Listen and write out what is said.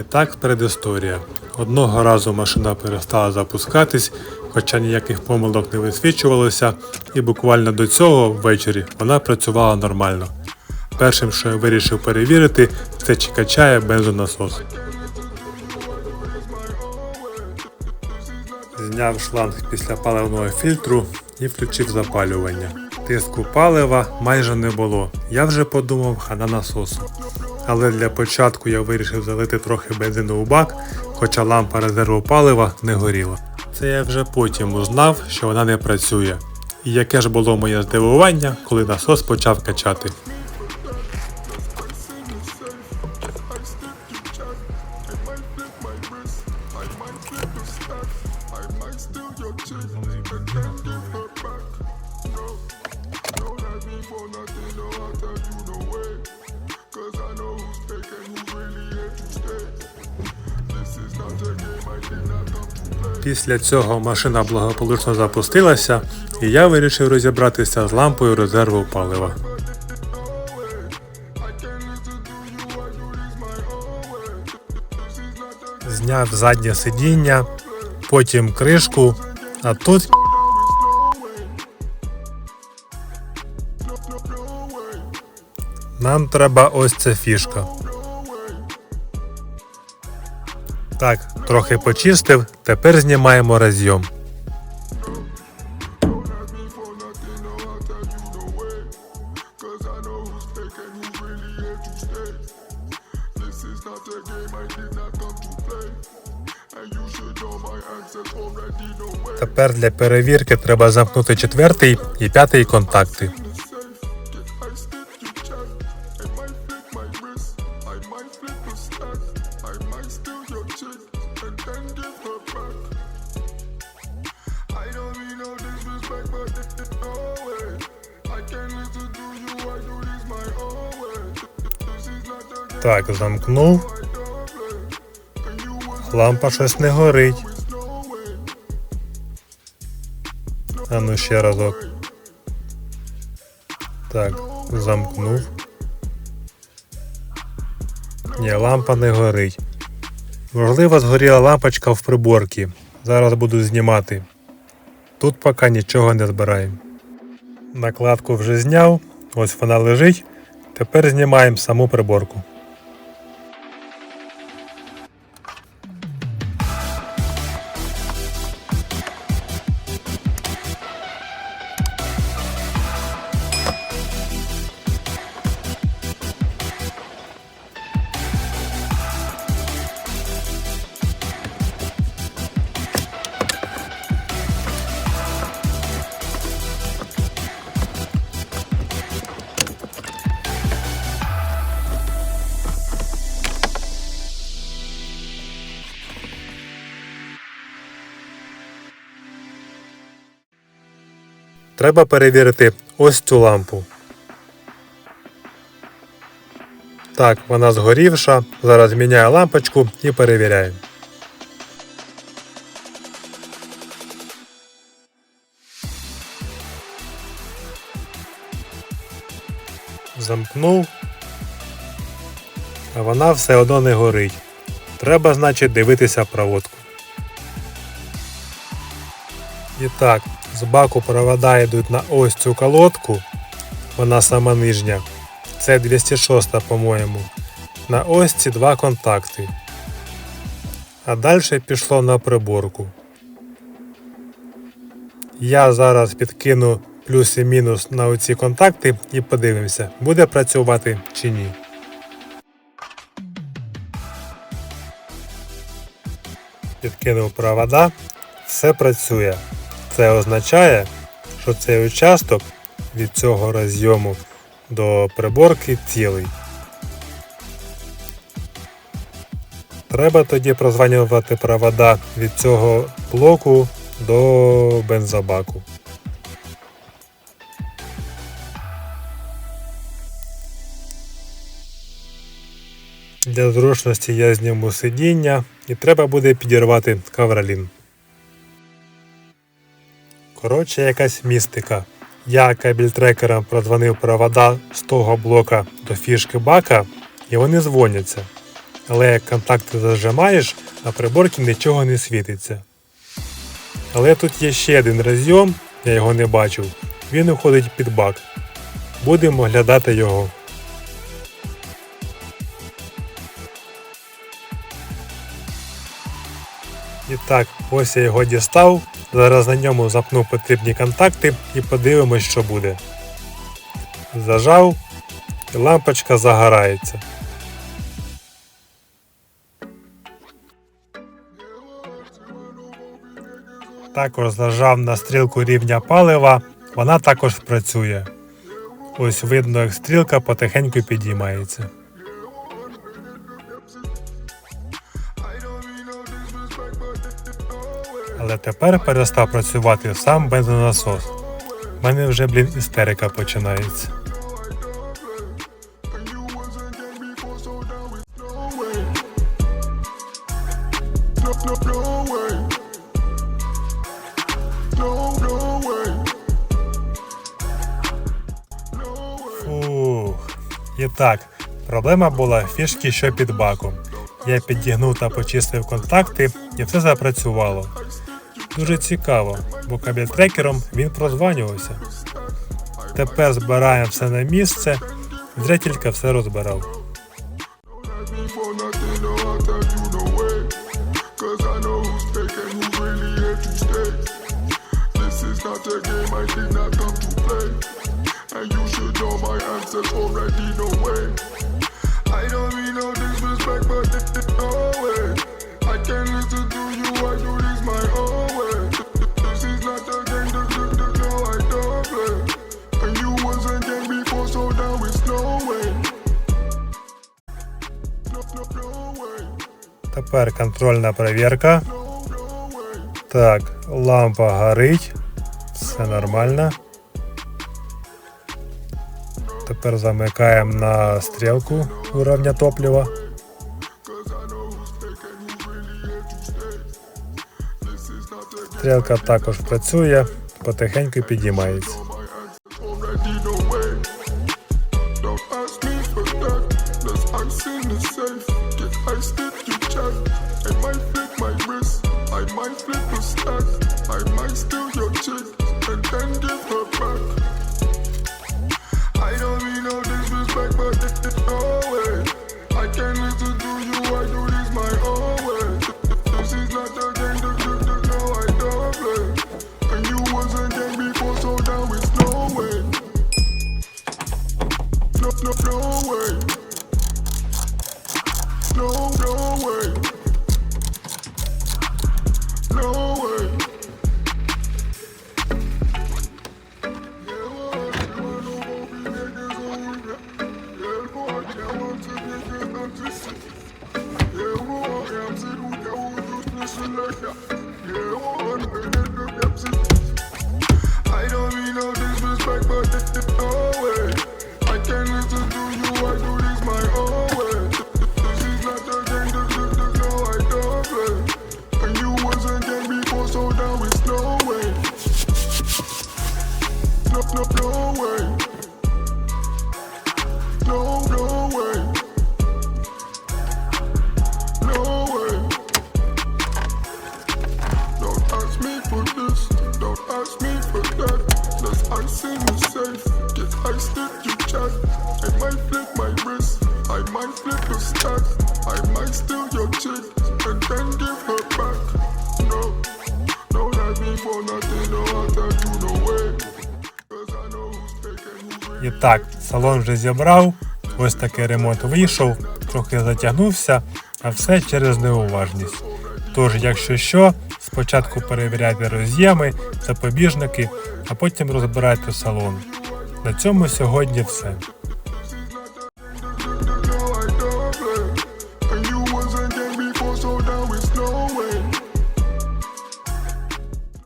І так передісторія. Одного разу машина перестала запускатись, хоча ніяких помилок не висвічувалося, і буквально до цього ввечері вона працювала нормально. Першим, що я вирішив перевірити, це чи качає бензонасос. Зняв шланг після паливного фільтру і включив запалювання. Тиску палива майже не було. Я вже подумав хана насосу. Але для початку я вирішив залити трохи бензину у бак, хоча лампа резерву палива не горіла. Це я вже потім узнав, що вона не працює. І яке ж було моє здивування, коли насос почав качати. Після цього машина благополучно запустилася, і я вирішив розібратися з лампою резерву палива. Зняв заднє сидіння, потім кришку, а тут нам треба ось ця фішка. Так, трохи почистив, тепер знімаємо розйом. Тепер для перевірки треба замкнути четвертий і п'ятий контакти. Так, замкнув. Лампа щось не горить. А ну ще разок. Так, замкнув. Ні, лампа не горить. Можливо, згоріла лампочка в приборці. Зараз буду знімати. Тут поки нічого не збираємо. Накладку вже зняв, ось вона лежить. Тепер знімаємо саму приборку. Треба перевірити ось цю лампу. Так, вона згорівша. Зараз міняю лампочку і перевіряємо. Замкнув. А вона все одно не горить. Треба, значить, дивитися проводку. І так, з баку провода йдуть на ось цю колодку. Вона сама нижня. Це 206, по-моєму. На ось ці два контакти. А далі пішло на приборку. Я зараз підкину плюс і мінус на оці контакти і подивимося, буде працювати чи ні. Підкинув провода, все працює. Це означає, що цей участок від цього розйому до приборки цілий. Треба тоді прозванювати провода від цього блоку до бензобаку. Для зручності я зніму сидіння і треба буде підірвати кавролін. Коротше, якась містика. Я кабельтрекером продзвонив провода з того блока до фішки бака, і вони дзвоняться. Але як контакти зажимаєш, на приборці нічого не світиться. Але тут є ще один розйом, я його не бачив. Він уходить під бак. Будемо оглядати його. І так, ось я його дістав. Зараз на ньому запну потрібні контакти і подивимось, що буде. Зажав і лампочка загорається. Також зажав на стрілку рівня палива, вона також працює. Ось видно, як стрілка потихеньку підіймається. Але тепер перестав працювати сам бензонасос. У мене вже, блін, істерика починається. Фух. І так, проблема була фішки, що під баком. Я підігнув та почистив контакти і все запрацювало. Дуже цікаво, бо кабель-трекером він прозванювався. Тепер збираємо все на місце. Зря тільки все розбирав. Ask me for nothing, no, I'll tell you no way. Тепер контрольна перевірка. Так, лампа горить. Все нормально. Тепер замикаємо на стрілку уровня топлива. Стрілка також працює, потихеньку підіймається. The safe. Get I stick you check. I might flip my wrist, I might flip a stack. I might steal your chick and then give her back. I don't mean no Thank you. Might steal your chick and then give her back. No, don't ask me for nothing, no, I'll tell you no way. Cause I know who's and who's. І так, салон вже зібрав. Ось такий ремонт вийшов, трохи затягнувся, а все через неуважність. Тож, якщо що, спочатку перевіряйте роз'єми, запобіжники, а потім розбирайте салон. На цьому сьогодні все.